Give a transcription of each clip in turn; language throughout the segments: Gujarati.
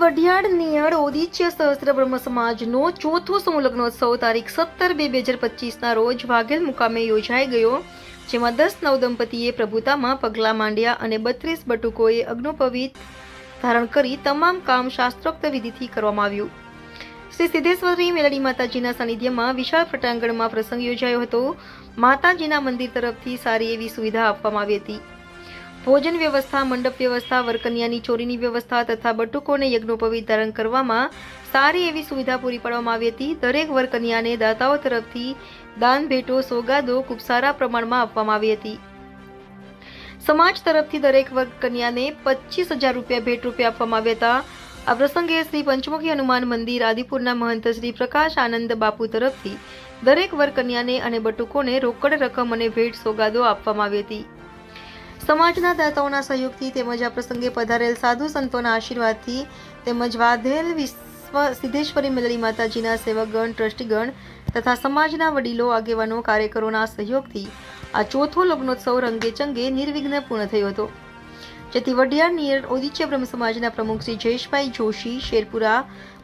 વઢિયાડ નિયર ઓદિત્ય સહસ્ત્ર બ્રહ્મ સમાજનો ચોથો સંલગ્નોત્સવ તારીખ સત્તર બે બે હજાર પચીસના રોજ વાઘેલ મુકામે યોજાઈ ગયો, જેમાં દસ નવદંપતીએ પ્રભુતામાં પગલાં માંડ્યા અને બત્રીસ બટુકોએ અગ્નોપવિત ધારણ કરી તમામ કામ શાસ્ત્રોક્ત વિધિથી કરવામાં આવ્યું. શ્રી સિદ્ધેશ્વરી મેલડી માતાજીના સાનિધ્યમાં વિશાળ પટાંગણમાં પ્રસંગ યોજાયો હતો. માતાજીના મંદિર તરફથી સારી એવી સુવિધા આપવામાં આવી હતી. ભોજન વ્યવસ્થા, મંડપ વ્યવસ્થા, વરકન્યાની ચોરીની વ્યવસ્થા તથા બટુકોને યજ્ઞોપવિત ધારણ કરવામાં સારી એવી સુવિધા પૂરી પાડવામાં આવી હતી. દરેક વરકન્યાને દાતાઓ તરફથી દાન, ભેટો, સોગાદો ખૂબ સારા પ્રમાણમાં આપવામાં આવી હતી. સમાજ તરફથી દરેક વરકન્યાને પચીસ હજાર રૂપિયા ભેટ રૂપે આપવામાં આવ્યા હતા. આ પ્રસંગે શ્રી પંચમુખી હનુમાન મંદિર, આદિપુરના મહંત શ્રી પ્રકાશ આનંદ બાપુ તરફથી દરેક વરકન્યાને અને બટુકોને રોકડ રકમ અને ભેટ સોગાદો આપવામાં આવી હતી. સમાજના દાતાઓના સહયોગથી તેમજ આ પ્રસંગે પધારેલ સાધુ સંતોના આશીર્વાદથી તેમજ વાધેલ વિશ્વ સિદ્ધેશ્વરી મેલડી માતાજીના સેવકગણ, ટ્રસ્ટીગણ તથા સમાજના વડીલો, આગેવાનો, કાર્યકરોના સહયોગથી આ ચોથો લગ્નોત્સવ રંગે ચંગે નિર્વિઘ્ન પૂર્ણ થયો હતો. જેથી વડિયાર નિયર ઓદિચ્ય બ્રહ્મ સમાજના પ્રમુખ શ્રી જયેશભાઈ જોશી, શેરપુરા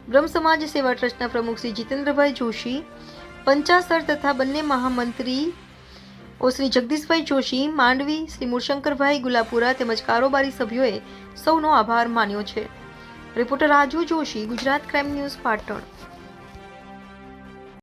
બ્રહ્મ સમાજ સેવા ટ્રસ્ટના પ્રમુખ શ્રી જીતેન્દ્રભાઈ જોશી, પંચાસર તથા બંને મહામંત્રી શ્રી જગદીશભાઈ જોશી, માંડવી, શ્રી મૂળશંકરભાઈ ગુલાપુરા તેમજ કારોબારી સભ્યોએ સૌનો આભાર માન્યો છે. Reporter Raju Joshi, Gujarat crime news Patan.